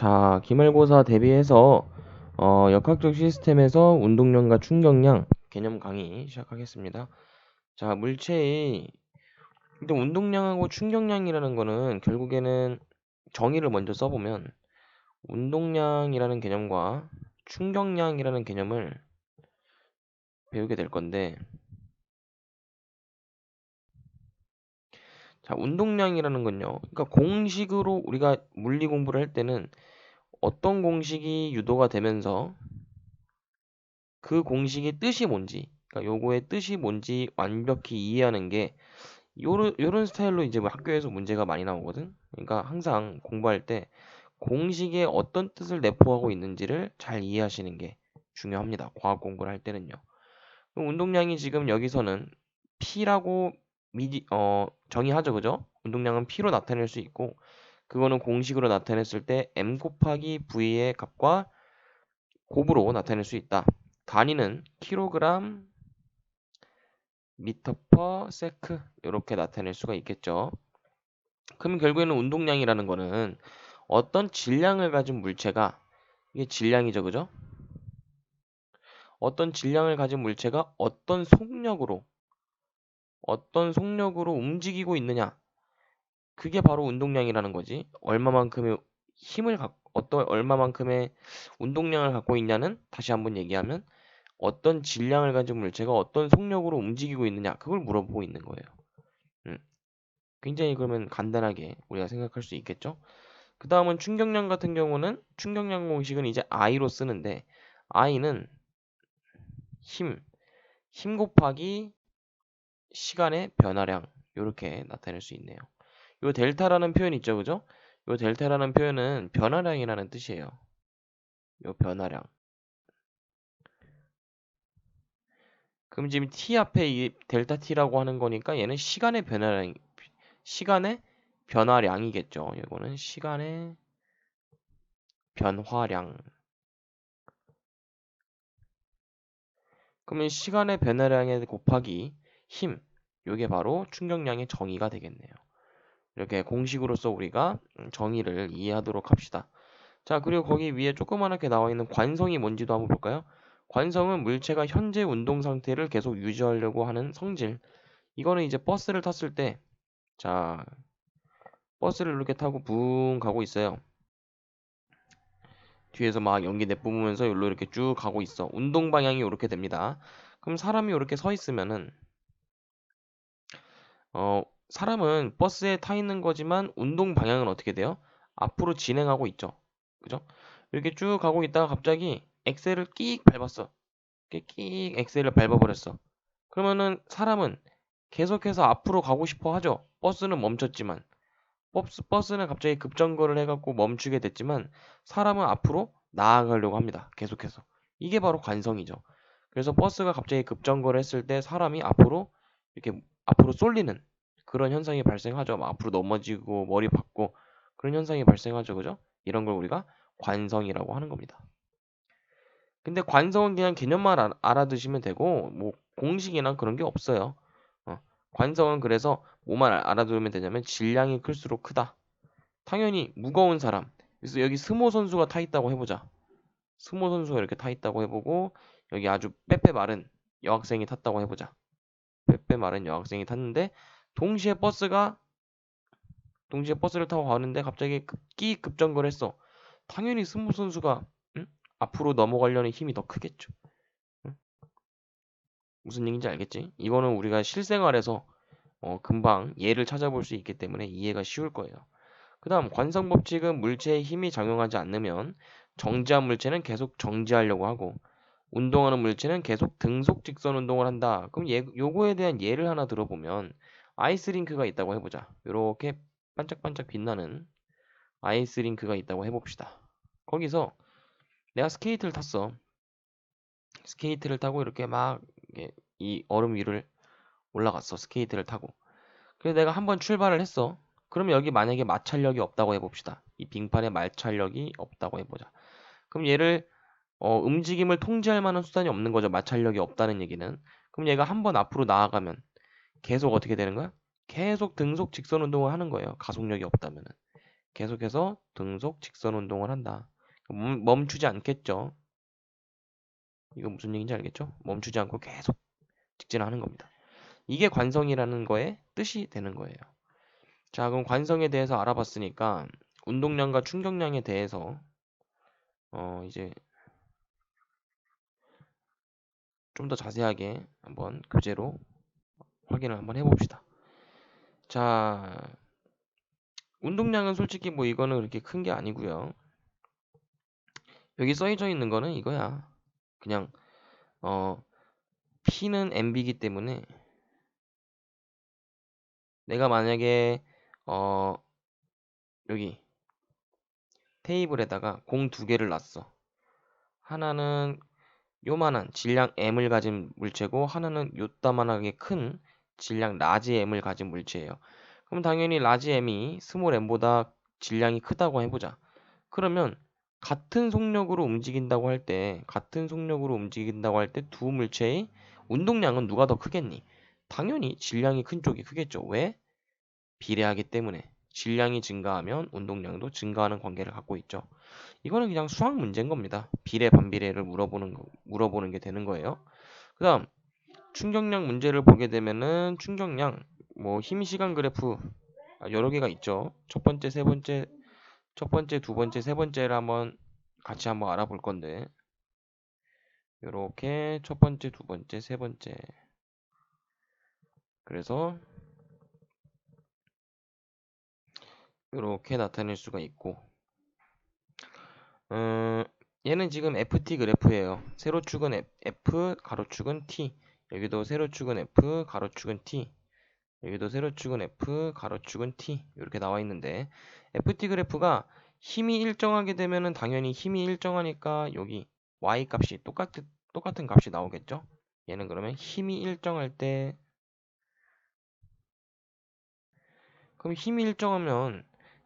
자, 기말고사 대비해서 어, 역학적 시스템에서 운동량과 충격량 개념 강의 시작하겠습니다. 자, 물체의 근데 운동량하고 충격량이라는 거는 결국에는 정의를 먼저 써보면 운동량이라는 개념과 충격량이라는 개념을 배우게 될 건데 자, 운동량이라는 건요. 그러니까 공식으로 우리가 물리 공부를 할 때는 어떤 공식이 유도가 되면서 그 공식의 뜻이 뭔지, 그러니까 요거의 뜻이 뭔지 완벽히 이해하는 게 요런, 요런 스타일로 이제 뭐 학교에서 문제가 많이 나오거든. 그러니까 항상 공부할 때 공식에 어떤 뜻을 내포하고 있는지를 잘 이해하시는 게 중요합니다. 과학 공부를 할 때는요. 운동량이 지금 여기서는 P라고 미디, 어, 정의하죠. 그죠? 운동량은 P로 나타낼 수 있고 그거는 공식으로 나타냈을 때 m 곱하기 v의 값과 곱으로 나타낼 수 있다. 단위는 킬로그램 미터 퍼 세크 이렇게 나타낼 수가 있겠죠. 그럼 결국에는 운동량이라는 거는 어떤 질량을 가진 물체가 이게 질량이죠. 그죠? 어떤 질량을 가진 물체가 어떤 속력으로 어떤 속력으로 움직이고 있느냐 그게 바로 운동량이라는 거지. 얼마만큼의 힘을 갖 어떤 얼마만큼의 운동량을 갖고 있냐는 다시 한번 얘기하면 어떤 질량을 가진 물체가 어떤 속력으로 움직이고 있느냐 그걸 물어보고 있는 거예요. 음. 굉장히 그러면 간단하게 우리가 생각할 수 있겠죠. 그 다음은 충격량 같은 경우는 충격량 공식은 이제 I로 쓰는데 I는 힘, 힘 곱하기 시간의 변화량 이렇게 나타낼 수 있네요. 요 델타라는 표현 있죠, 그죠? 요 델타라는 표현은 변화량이라는 뜻이에요. 요 변화량. 그럼 지금 t 앞에 이 델타 t라고 하는 거니까 얘는 시간의 변화량, 시간의 변화량이겠죠. 이거는 시간의 변화량. 그러면 시간의 변화량에 곱하기 힘, 요게 바로 충격량의 정의가 되겠네요. 이렇게 공식으로서 우리가 정의를 이해하도록 합시다. 자, 그리고 거기 위에 조그맣게 나와 있는 관성이 뭔지도 한번 볼까요? 관성은 물체가 현재 운동 상태를 계속 유지하려고 하는 성질. 이거는 이제 버스를 탔을 때, 자, 버스를 이렇게 타고 붕 가고 있어요. 뒤에서 막 연기 내뿜으면서 여기로 이렇게 쭉 가고 있어. 운동 방향이 이렇게 됩니다. 그럼 사람이 이렇게 서 있으면은, 어, 사람은 버스에 타 있는 거지만 운동 방향은 어떻게 돼요? 앞으로 진행하고 있죠. 그죠? 이렇게 쭉 가고 있다가 갑자기 엑셀을 끽 밟았어. 끽 엑셀을 밟아버렸어. 그러면은 사람은 계속해서 앞으로 가고 싶어 하죠. 버스는 멈췄지만. 버스, 버스는 갑자기 급정거를 해갖고 멈추게 됐지만 사람은 앞으로 나아가려고 합니다. 계속해서. 이게 바로 관성이죠. 그래서 버스가 갑자기 급정거를 했을 때 사람이 앞으로 이렇게 앞으로 쏠리는 그런 현상이 발생하죠. 막 앞으로 넘어지고 머리 박고 그런 현상이 발생하죠. 그죠? 이런 걸 우리가 관성이라고 하는 겁니다. 근데 관성은 그냥 개념만 알아두시면 되고 뭐 공식이나 그런 게 없어요. 어. 관성은 그래서 뭐만 알아두면 되냐면 질량이 클수록 크다. 당연히 무거운 사람. 그래서 여기 스모 선수가 타 있다고 해보자. 스모 선수가 이렇게 타 있다고 해보고 여기 아주 빼빼 마른 여학생이 탔다고 해보자. 빼빼 마른 여학생이 탔는데 동시에 버스가 동시에 버스를 타고 가는데 갑자기 급기 급정거를 했어. 당연히 스무 선수가 응? 앞으로 넘어가려는 힘이 더 크겠죠. 응? 무슨 얘기인지 알겠지? 이거는 우리가 실생활에서 어, 금방 예를 찾아볼 수 있기 때문에 이해가 쉬울 거예요. 그 다음 관성 법칙은 물체에 힘이 작용하지 않으면 정지한 물체는 계속 정지하려고 하고 운동하는 물체는 계속 등속 직선 운동을 한다. 그럼 예, 요거에 대한 예를 하나 들어보면 아이스링크가 있다고 해보자. 이렇게 반짝반짝 빛나는 아이스링크가 있다고 해봅시다. 거기서 내가 스케이트를 탔어. 스케이트를 타고 이렇게 막 이 얼음 위를 올라갔어. 스케이트를 타고. 그래서 내가 한번 출발을 했어. 그러면 여기 만약에 마찰력이 없다고 해봅시다. 이 빙판에 마찰력이 없다고 해보자. 그럼 얘를 어, 움직임을 통제할 만한 수단이 없는 거죠. 마찰력이 없다는 얘기는. 그럼 얘가 한 번 앞으로 나아가면 계속 어떻게 되는 거야? 계속 등속 직선 운동을 하는 거예요. 가속력이 없다면은. 계속해서 등속 직선 운동을 한다. 멈- 멈추지 않겠죠. 이거 무슨 얘기인지 알겠죠? 멈추지 않고 계속 직진하는 겁니다. 이게 관성이라는 거의 뜻이 되는 거예요. 자, 그럼 관성에 대해서 알아봤으니까 운동량과 충격량에 대해서 어 이제 좀 더 자세하게 한번 교재로 확인을 한번 해봅시다. 자, 운동량은 솔직히 뭐 이거는 그렇게 큰 게 아니고요. 여기 써져 있는 거는 이거야. 그냥 어 P는 MB이기 때문에 내가 만약에 어 여기 테이블에다가 공 두 개를 놨어. 하나는 요만한 질량 M을 가진 물체고 하나는 요따만하게 큰 질량 라지 M을 가진 물체예요. 그럼 당연히 라지 M이 스몰 M보다 질량이 크다고 해보자. 그러면 같은 속력으로 움직인다고 할 때, 같은 속력으로 움직인다고 할 때 두 물체의 운동량은 누가 더 크겠니? 당연히 질량이 큰 쪽이 크겠죠. 왜? 비례하기 때문에. 질량이 증가하면 운동량도 증가하는 관계를 갖고 있죠. 이거는 그냥 수학 문제인 겁니다. 비례 반비례를 물어보는 거, 물어보는 게 되는 거예요. 그다음 충격량 문제를 보게 되면은 충격량 뭐 힘 시간 그래프 아, 여러 개가 있죠. 첫 번째, 세 번째, 첫 번째, 두 번째, 세 번째를 한번 같이 한번 알아볼 건데 이렇게 첫 번째, 두 번째, 세 번째 그래서 이렇게 나타낼 수가 있고 음, 얘는 지금 FT 그래프예요. 세로축은 F, 가로축은 T. 여기도 세로축은 F, 가로축은 T. 여기도 세로축은 F, 가로축은 T. 이렇게 나와 있는데 FT 그래프가 힘이 일정하게 되면은 당연히 힘이 일정하니까 여기 Y 값이 똑같은 똑같은 값이 나오겠죠? 얘는 그러면 힘이 일정할 때 그럼 힘이 일정하면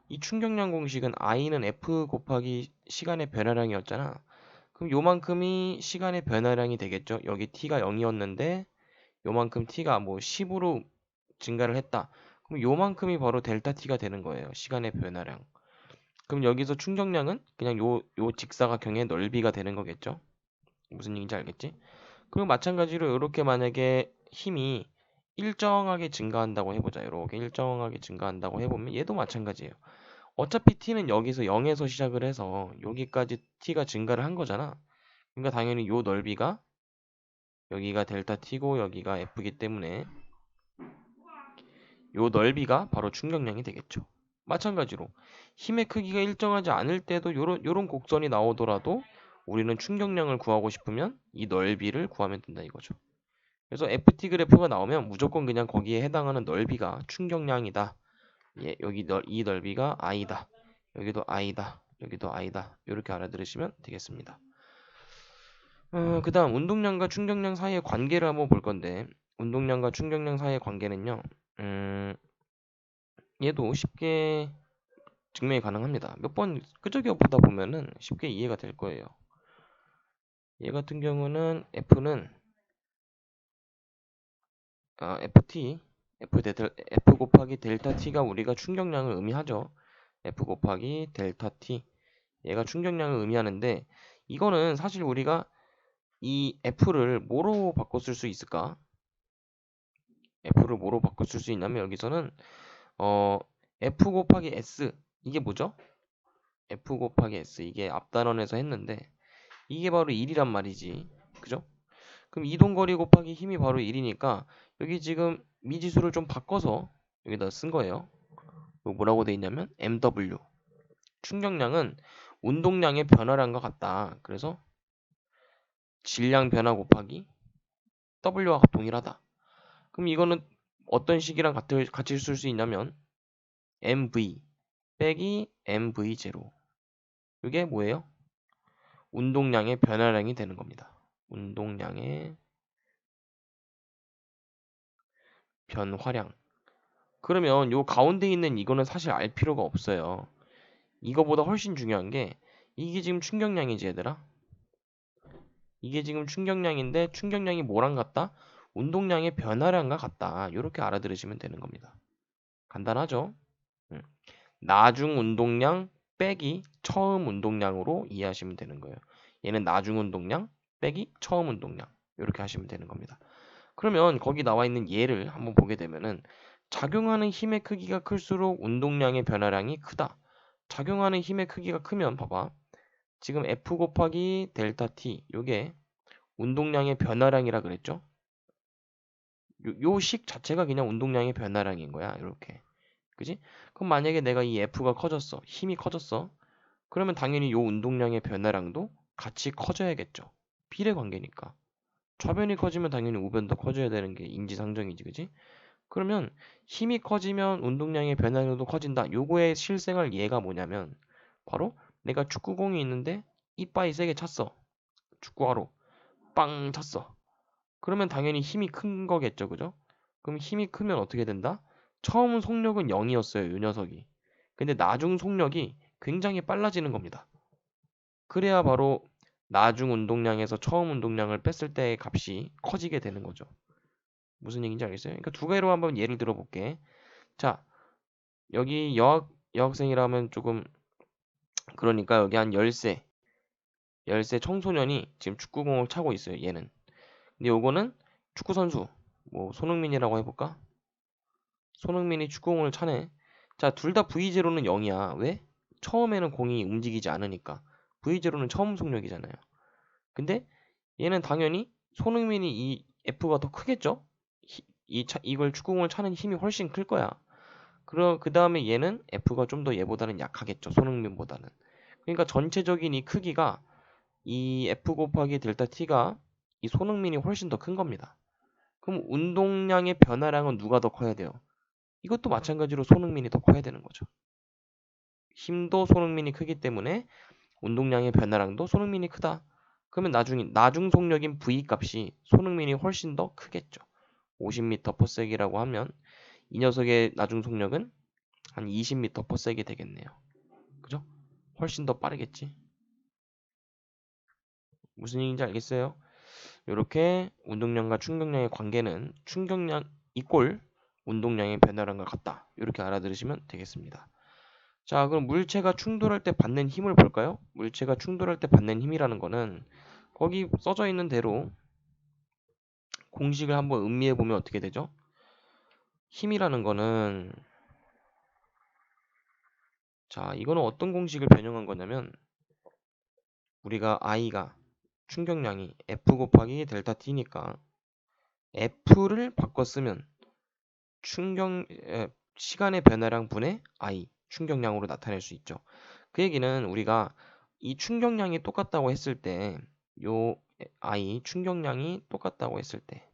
이 충격량 공식은 I는 F 곱하기 시간의 변화량이었잖아. 그럼 요만큼이 시간의 변화량이 되겠죠. 여기 T가 0이었는데 요만큼 T가 뭐 10으로 증가를 했다. 그럼 요만큼이 바로 델타 T가 되는 거예요. 시간의 변화량. 그럼 여기서 충격량은 그냥 요, 요 직사각형의 넓이가 되는 거겠죠. 무슨 얘기인지 알겠지? 그리고 마찬가지로 이렇게 만약에 힘이 일정하게 증가한다고 해보자. 이렇게 일정하게 증가한다고 해보면 얘도 마찬가지예요. 어차피 t는 여기서 0에서 시작을 해서 여기까지 t가 증가를 한 거잖아. 그러니까 당연히 요 넓이가 여기가 델타 t고 여기가 f이기 때문에 요 넓이가 바로 충격량이 되겠죠. 마찬가지로 힘의 크기가 일정하지 않을 때도 요런 요런 곡선이 나오더라도 우리는 충격량을 구하고 싶으면 이 넓이를 구하면 된다 이거죠. 그래서 FT 그래프가 나오면 무조건 그냥 거기에 해당하는 넓이가 충격량이다. 예, 여기 넓, 이 넓이가 i다. 여기도 i다. 여기도 i다. 이렇게 알아들으시면 되겠습니다. 어, 그 다음 운동량과 충격량 사이의 관계를 한번 볼 건데 운동량과 충격량 사이의 관계는요. 음, 얘도 쉽게 증명이 가능합니다. 몇 번 끄적여 보다 보면은 쉽게 이해가 될 거예요. 얘 같은 경우는 F는 아, FT F, 델, F 곱하기 델타 T가 우리가 충격량을 의미하죠. F 곱하기 델타 T 얘가 충격량을 의미하는데 이거는 사실 우리가 이 F를 뭐로 쓸수 있을까? F를 뭐로 쓸수 있냐면 여기서는 어 F 곱하기 S 이게 뭐죠? F 곱하기 S 이게 앞단원에서 했는데 이게 바로 1이란 말이지 그죠? 그럼 이동거리 곱하기 힘이 바로 1이니까 여기 지금 미지수를 좀 바꿔서 여기다 쓴 거예요. 뭐라고 돼 있냐면 MW 충격량은 운동량의 변화량과 같다. 그래서 질량 변화 곱하기 W와 동일하다. 그럼 이거는 어떤 식이랑 같이, 같이 쓸 수 있냐면 MV 빼기 MV0 이게 뭐예요? 운동량의 변화량이 되는 겁니다. 운동량의 변화량. 그러면 요 가운데 있는 이거는 사실 알 필요가 없어요. 이거보다 훨씬 중요한 게 이게 지금 충격량이지 얘들아. 이게 지금 충격량인데 충격량이 뭐랑 같다? 운동량의 변화량과 같다. 이렇게 알아들으시면 되는 겁니다. 간단하죠? 음. 나중 운동량 빼기 처음 운동량으로 이해하시면 되는 거예요. 얘는 나중 운동량 빼기 처음 운동량 이렇게 하시면 되는 겁니다. 그러면 거기 나와 있는 예를 한번 보게 되면은 작용하는 힘의 크기가 클수록 운동량의 변화량이 크다. 작용하는 힘의 크기가 크면 봐봐. 지금 F 곱하기 델타 T 요게 운동량의 변화량이라 그랬죠? 요 식 자체가 그냥 운동량의 변화량인 거야. 이렇게. 그지? 그럼 만약에 내가 이 F가 커졌어. 힘이 커졌어. 그러면 당연히 요 운동량의 변화량도 같이 커져야겠죠. 비례 관계니까. 좌변이 커지면 당연히 우변도 커져야 되는 게 인지상정이지. 그지? 그러면 힘이 커지면 운동량의 변화량도 커진다. 요거의 실생활 예가 뭐냐면 바로 내가 축구공이 있는데 이빠이 세게 찼어. 축구화로 빵 찼어. 그러면 당연히 힘이 큰 거겠죠. 그죠? 그럼 힘이 크면 어떻게 된다? 처음 속력은 0이었어요. 요 녀석이. 근데 나중 속력이 굉장히 빨라지는 겁니다. 그래야 바로 나중 운동량에서 처음 운동량을 뺐을 때의 값이 커지게 되는 거죠. 무슨 얘기인지 알겠어요? 그러니까 두 개로 한번 예를 들어볼게. 자, 여기 여학, 여학생이라면 조금 그러니까 여기 한 10세 10세 청소년이 지금 축구공을 차고 있어요. 얘는. 근데 요거는 축구 선수 뭐 손흥민이라고 해볼까? 손흥민이 축구공을 차네. 자, 둘 다 V0는 0이야. 왜? 처음에는 공이 움직이지 않으니까. V0는 처음 속력이잖아요. 근데 얘는 당연히 손흥민이 이 F가 더 크겠죠? 이 차, 이걸 축구공을 차는 힘이 훨씬 클 거야. 그 다음에 얘는 F가 좀 더 얘보다는 약하겠죠. 손흥민보다는. 그러니까 전체적인 이 크기가 이 F 곱하기 델타 T가 이 손흥민이 훨씬 더 큰 겁니다. 그럼 운동량의 변화량은 누가 더 커야 돼요? 이것도 마찬가지로 손흥민이 더 커야 되는 거죠. 힘도 손흥민이 크기 때문에 운동량의 변화량도 손흥민이 크다. 그러면 나중 나중 속력인 V 값이 손흥민이 훨씬 더 크겠죠. 50m/s이라고 하면 이 녀석의 나중 속력은 한 20m/s이 되겠네요. 그죠? 훨씬 더 빠르겠지. 무슨 얘기인지 알겠어요? 이렇게 운동량과 충격량의 관계는 충격량 이꼴 운동량의 변화량과 같다. 이렇게 알아들으시면 되겠습니다. 자, 그럼 물체가 충돌할 때 받는 힘을 볼까요? 물체가 충돌할 때 받는 힘이라는 거는 거기 써져 있는 대로 공식을 한번 음미해 보면 어떻게 되죠? 힘이라는 거는 자, 이거는 어떤 공식을 변형한 거냐면 우리가 I가 충격량이 F 곱하기 델타 T니까 F를 바꿔 쓰면 충격 에, 시간의 변화량 분의 I 충격량으로 나타낼 수 있죠. 그 얘기는 우리가 이 충격량이 똑같다고 했을 때요 I 충격량이 똑같다고 했을 때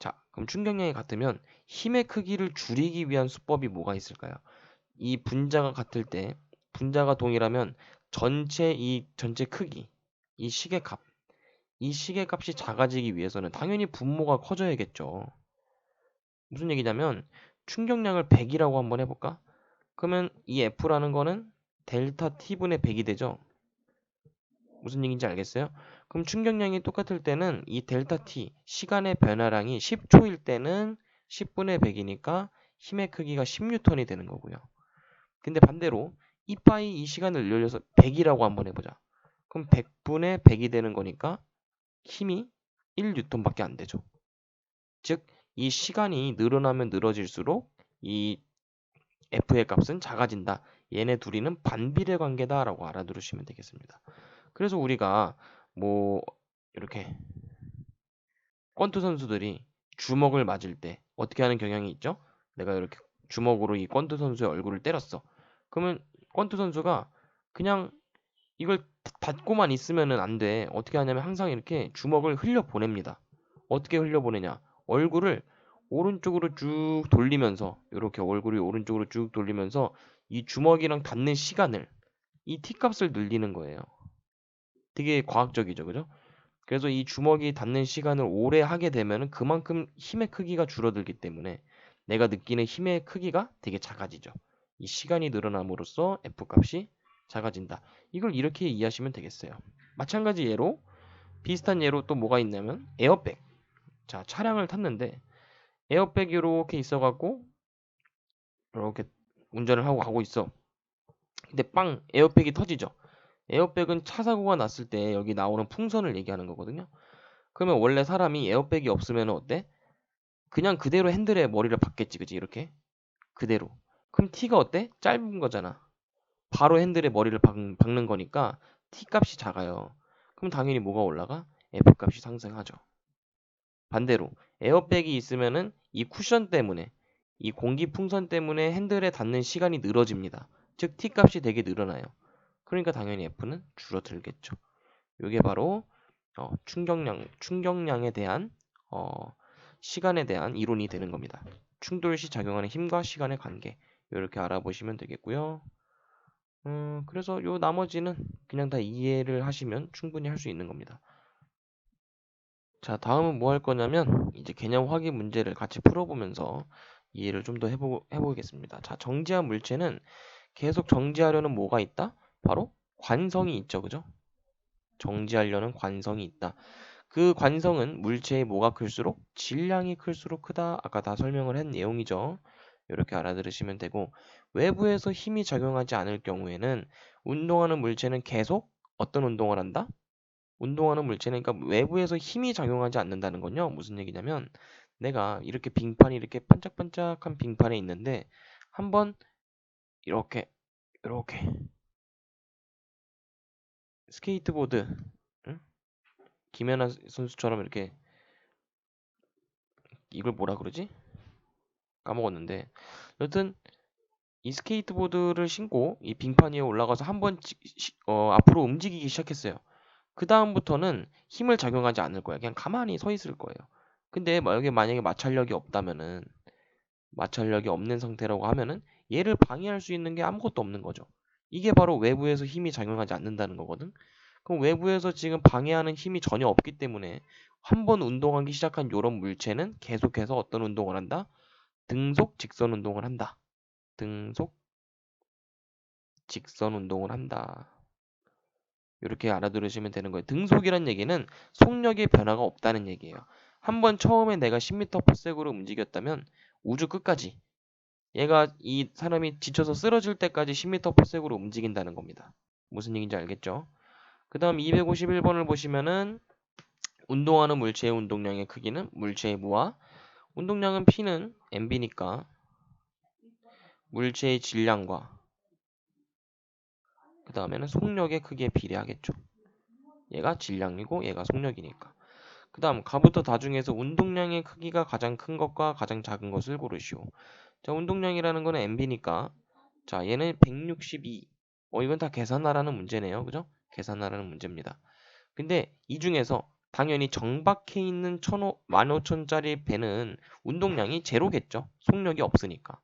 자, 그럼 충격량이 같으면 힘의 크기를 줄이기 위한 수법이 뭐가 있을까요? 이 분자가 같을 때 분자가 동일하면 전체 이 전체 크기 이 시계 값이 시계 값이 작아지기 위해서는 당연히 분모가 커져야겠죠. 무슨 얘기냐면 충격량을 100이라고 한번 해볼까? 그러면 이 F라는 거는 델타 T분의 100이 되죠. 무슨 얘기인지 알겠어요? 그럼 충격량이 똑같을 때는 이 델타 T 시간의 변화량이 10초일 때는 10분의 100이니까 힘의 크기가 10뉴턴이 되는 거고요. 근데 반대로 이 파이 이 시간을 늘려서 100이라고 한번 해보자. 그럼 100분의 100이 되는 거니까 힘이 1뉴턴밖에 안 되죠. 즉, 이 시간이 늘어나면 늘어질수록 이 F의 값은 작아진다. 얘네 둘이는 반비례 관계다라고 알아두시면 되겠습니다. 그래서 우리가 뭐 이렇게 권투 선수들이 주먹을 맞을 때 어떻게 하는 경향이 있죠? 내가 이렇게 주먹으로 이 권투 선수의 얼굴을 때렸어. 그러면 권투 선수가 그냥 이걸 닫고만 있으면은 안 돼. 어떻게 하냐면 항상 이렇게 주먹을 흘려 보냅니다. 어떻게 흘려 보내냐? 얼굴을 오른쪽으로 쭉 돌리면서 이렇게 얼굴이 오른쪽으로 쭉 돌리면서 이 주먹이랑 닿는 시간을 이 T값을 늘리는 거예요. 되게 과학적이죠. 그죠? 그래서 이 주먹이 닿는 시간을 오래 하게 되면은 그만큼 힘의 크기가 줄어들기 때문에 내가 느끼는 힘의 크기가 되게 작아지죠. 이 시간이 늘어남으로써 F값이 작아진다. 이걸 이렇게 이해하시면 되겠어요. 마찬가지 예로 비슷한 예로 또 뭐가 있냐면 에어백. 자, 차량을 탔는데 에어백이 이렇게 있어갖고 이렇게 운전을 하고 가고 있어. 근데 빵 에어백이 터지죠. 에어백은 차 사고가 났을 때 여기 나오는 풍선을 얘기하는 거거든요. 그러면 원래 사람이 에어백이 없으면 어때? 그냥 그대로 핸들에 머리를 박겠지, 그지? 이렇게 그대로. 그럼 T가 어때? 짧은 거잖아. 바로 핸들에 머리를 박, 박는 거니까 T 값이 작아요. 그럼 당연히 뭐가 올라가? F 값이 상승하죠. 반대로 에어백이 있으면은 이 쿠션 때문에 이 공기 풍선 때문에 핸들에 닿는 시간이 늘어집니다. 즉 T 값이 되게 늘어나요. 그러니까 당연히 F는 줄어들겠죠. 이게 바로 어, 충격량 충격량에 대한 어, 시간에 대한 이론이 되는 겁니다. 충돌 시 작용하는 힘과 시간의 관계 이렇게 알아보시면 되겠고요. 음, 그래서 요 나머지는 그냥 다 이해를 하시면 충분히 할 수 있는 겁니다. 자, 다음은 뭐 할 거냐면 이제 개념 확인 문제를 같이 풀어보면서 이해를 좀 더 해보, 해보겠습니다. 자, 정지한 물체는 계속 정지하려는 뭐가 있다? 바로 관성이 있죠. 그죠? 정지하려는 관성이 있다. 그 관성은 물체의 뭐가 클수록 질량이 클수록 크다. 아까 다 설명을 한 내용이죠. 이렇게 알아들으시면 되고 외부에서 힘이 작용하지 않을 경우에는 운동하는 물체는 계속 어떤 운동을 한다? 운동하는 물체는 그러니까 외부에서 힘이 작용하지 않는다는 건요. 무슨 얘기냐면 내가 이렇게 빙판이 이렇게 반짝반짝한 빙판에 있는데 한번 이렇게 이렇게 스케이트보드 응? 김연아 선수처럼 이렇게 이걸 뭐라 그러지? 까먹었는데 여튼 이 스케이트보드를 신고 이 빙판 위에 올라가서 한번 어, 앞으로 움직이기 시작했어요. 그 다음부터는 힘을 작용하지 않을 거야. 그냥 가만히 서 있을 거예요. 근데 여기 만약에 마찰력이 없다면은 마찰력이 없는 상태라고 하면은 얘를 방해할 수 있는 게 아무것도 없는 거죠. 이게 바로 외부에서 힘이 작용하지 않는다는 거거든. 그럼 외부에서 지금 방해하는 힘이 전혀 없기 때문에 한 번 운동하기 시작한 이런 물체는 계속해서 어떤 운동을 한다? 등속 직선 운동을 한다. 등속 직선 운동을 한다. 이렇게 알아들으시면 되는 거예요. 등속이란 얘기는 속력의 변화가 없다는 얘기예요. 한번 처음에 내가 10m/s으로 움직였다면 우주 끝까지 얘가 이 사람이 지쳐서 쓰러질 때까지 10m/s으로 움직인다는 겁니다. 무슨 얘기인지 알겠죠? 그 다음 251번을 보시면은 운동하는 물체의 운동량의 크기는 물체의 무와 운동량은 P는 MB니까 물체의 질량과 그 다음에는 속력의 크기에 비례하겠죠. 얘가 질량이고 얘가 속력이니까. 그 다음 가부터 다 중에서 운동량의 크기가 가장 큰 것과 가장 작은 것을 고르시오. 자 운동량이라는 거는 MB니까 자 얘는 162. 어 이건 다 계산하라는 문제네요. 그죠? 계산하라는 문제입니다. 근데 이 중에서 당연히 정박해 있는 15,000짜리 배는 운동량이 제로겠죠. 속력이 없으니까.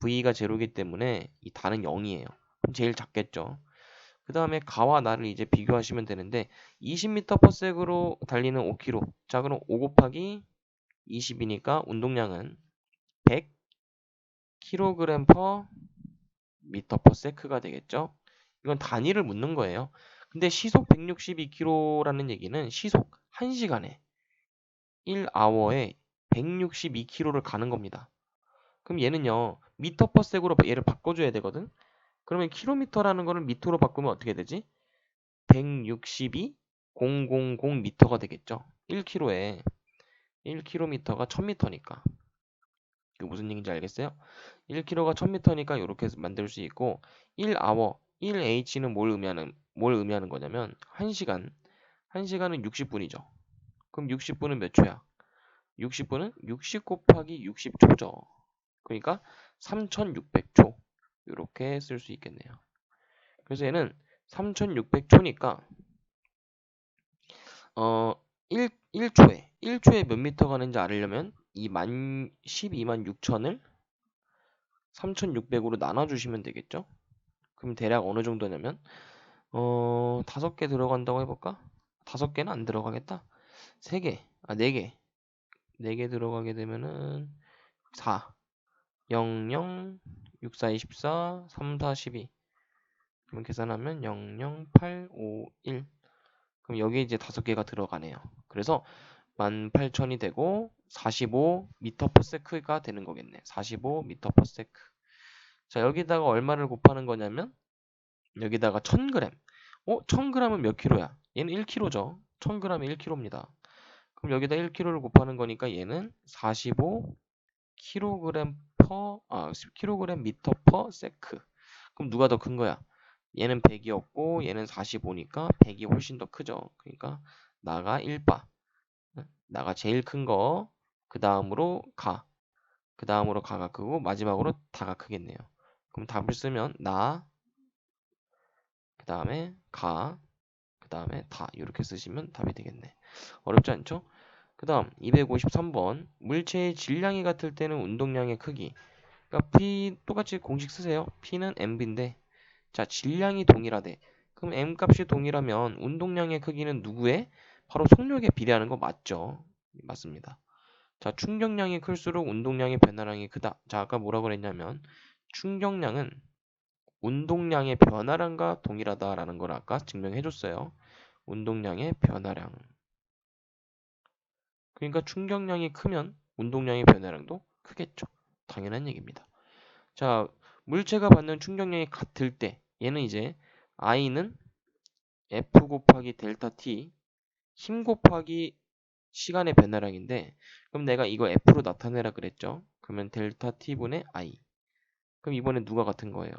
V가 제로기 때문에 이 다는 0이에요. 그럼 제일 작겠죠. 그 다음에 가와 나를 이제 비교하시면 되는데 20m/s으로 달리는 5km 자 그럼 5 곱하기 20이니까 운동량은 100 kg per m/s가 되겠죠. 이건 단위를 묻는 거예요. 근데 시속 162km라는 얘기는 시속 1시간에 1아워에 162km를 가는 겁니다. 그럼 얘는요 미터 퍼섹으로 얘를 바꿔줘야 되거든. 그러면 킬로미터라는 거를 미터로 바꾸면 어떻게 되지? 162 000 미터가 되겠죠. 1km에 1km가 1000m니까. 이게 무슨 얘기인지 알겠어요? 1km가 1000m니까 이렇게 만들 수 있고 1hour 1h는 뭘 의미하는 뭘 의미하는 거냐면 1시간 1시간은 60분이죠. 그럼 60분은 몇 초야? 60분은 60 곱하기 60초죠. 그러니까 3600초 이렇게 쓸 수 있겠네요. 그래서 얘는 3600초니까 어 1, 1초에 1초에 몇 미터 가는지 알려면 이만 12만 6천을 3600으로 나눠주시면 되겠죠? 그럼 대략 어느 정도냐면 어 다섯 개 들어간다고 해볼까? 다섯 개는 안 들어가겠다. 세 개, 아 네 개, 네 개 들어가게 되면은 4, 0, 0, 6, 4, 24, 3, 4, 12. 그럼 계산하면 0, 0, 8, 5, 1. 그럼 여기에 이제 다섯 개가 들어가네요. 그래서 18,000이 되고 45 m/s가 되는 거겠네. 45 m/s. 자, 여기다가 얼마를 곱하는 거냐면 여기다가 1000g. 어, 1000g은 몇 킬로야? 얘는 1kg죠. 1000g이 1kg입니다. 그럼 여기다 1kg를 곱하는 거니까 얘는 45 kg per 아, kg 미터 per 세크. 그럼 누가 더 큰 거야? 얘는 100이었고 얘는 45니까 100이 훨씬 더 크죠. 그러니까 나가 1바. 나가 제일 큰 거. 그 다음으로 가. 그 다음으로 가가 크고 마지막으로 다가 크겠네요. 그럼 답을 쓰면 나, 그 다음에 가, 그 다음에 다 이렇게 쓰시면 답이 되겠네. 어렵지 않죠? 그 다음 253번 물체의 질량이 같을 때는 운동량의 크기 그러니까 P 똑같이 공식 쓰세요. P는 mv인데 자 질량이 동일하대. 그럼 m 값이 동일하면 운동량의 크기는 누구의? 바로 속력에 비례하는 거 맞죠? 맞습니다. 자 충격량이 클수록 운동량의 변화량이 크다. 자 아까 뭐라 그랬냐면 충격량은 운동량의 변화량과 동일하다라는 걸 아까 증명해 줬어요. 운동량의 변화량. 그러니까 충격량이 크면 운동량의 변화량도 크겠죠. 당연한 얘기입니다. 자, 물체가 받는 충격량이 같을 때 얘는 이제 I는 F 곱하기 델타 T 힘 곱하기 시간의 변화량인데 그럼 내가 이거 F로 나타내라 그랬죠. 그러면 델타 T분의 I 그럼 이번에 누가 같은 거예요?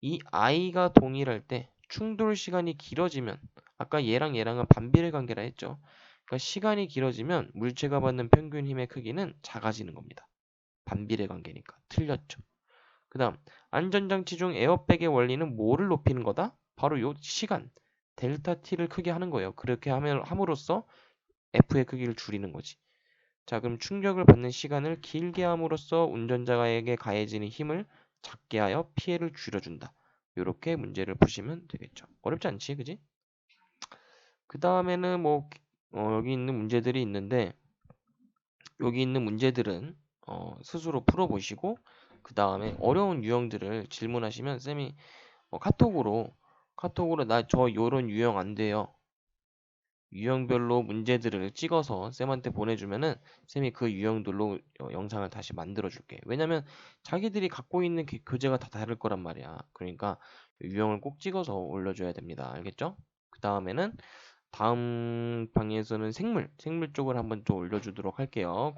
이 I가 동일할 때 충돌 시간이 길어지면 아까 얘랑 얘랑은 반비례 관계라 했죠. 그러니까 시간이 길어지면 물체가 받는 평균 힘의 크기는 작아지는 겁니다. 반비례 관계니까 틀렸죠. 그 다음 안전장치 중 에어백의 원리는 뭐를 높이는 거다? 바로 요 시간 델타 t를 크게 하는 거예요. 그렇게 하면 함으로써 f의 크기를 줄이는 거지. 자 그럼 충격을 받는 시간을 길게 함으로써 운전자에게 가해지는 힘을 작게 하여 피해를 줄여준다. 이렇게 문제를 푸시면 되겠죠. 어렵지 않지, 그지? 그 다음에는 뭐 어, 여기 있는 문제들이 있는데 여기 있는 문제들은 어, 스스로 풀어보시고 그 다음에 어려운 유형들을 질문하시면 쌤이 어, 카톡으로 카톡으로 나 저 요런 유형 안 돼요. 유형별로 문제들을 찍어서 쌤한테 보내주면은 쌤이 그 유형들로 어, 영상을 다시 만들어 줄게. 왜냐면 자기들이 갖고 있는 교- 교재가 다 다를 거란 말이야. 그러니까 유형을 꼭 찍어서 올려줘야 됩니다. 알겠죠? 그 다음에는 다음 방에서는 생물, 생물 쪽을 한번 좀 올려주도록 할게요.